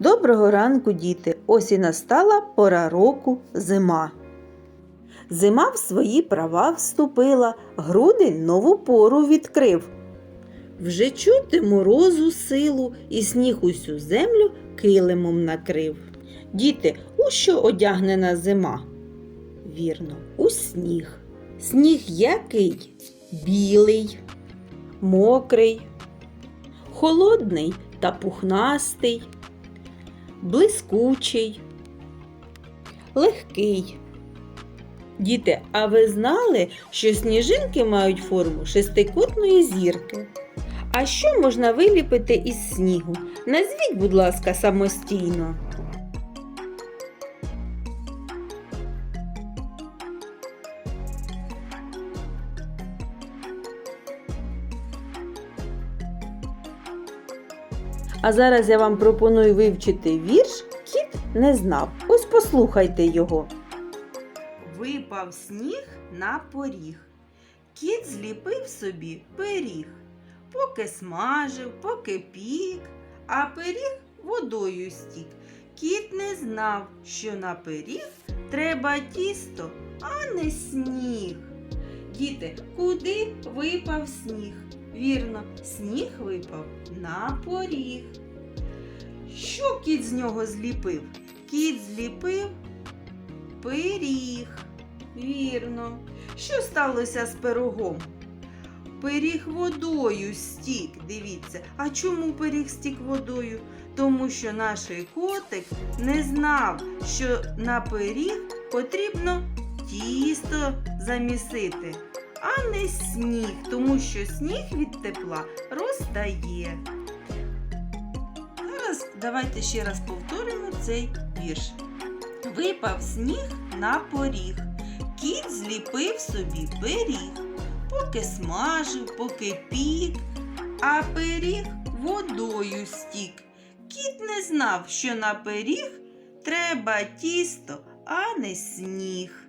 Доброго ранку, діти! Ось і настала пора року зима. Зима в свої права вступила, грудень нову пору відкрив. Вже чути морозу силу, і сніг усю землю килимом накрив. Діти, у що одягнена зима? Вірно, у сніг. Сніг який? Білий, мокрий, холодний та пухнастий, блискучий, легкий. Діти, а ви знали, що сніжинки мають форму шестикутної зірки? А що можна виліпити із снігу? Назвіть, будь ласка, самостійно. А зараз я вам пропоную вивчити вірш Кіт не знав. Ось послухайте його. Випав сніг на поріг. Кіт зліпив собі пиріг. Поки смажив, поки пік, а пиріг водою стік. Кіт не знав, що на пиріг треба тісто, а не сніг. Діти, куди випав сніг? Вірно, сніг випав на поріг. Що кіт з нього зліпив? Кіт зліпив пиріг. Вірно. Що сталося з пирогом? Пиріг водою стік. Дивіться. А чому пиріг стік водою? Тому що наш котик не знав, що на пиріг потрібно тісто замісити, а не сніг, тому що сніг від тепла розтає. Зараз давайте ще раз повторимо цей вірш. Випав сніг на поріг. Кіт зліпив собі пиріг, поки смажив, поки пік, а пиріг водою стік. Кіт не знав, що на пиріг треба тісто, а не сніг.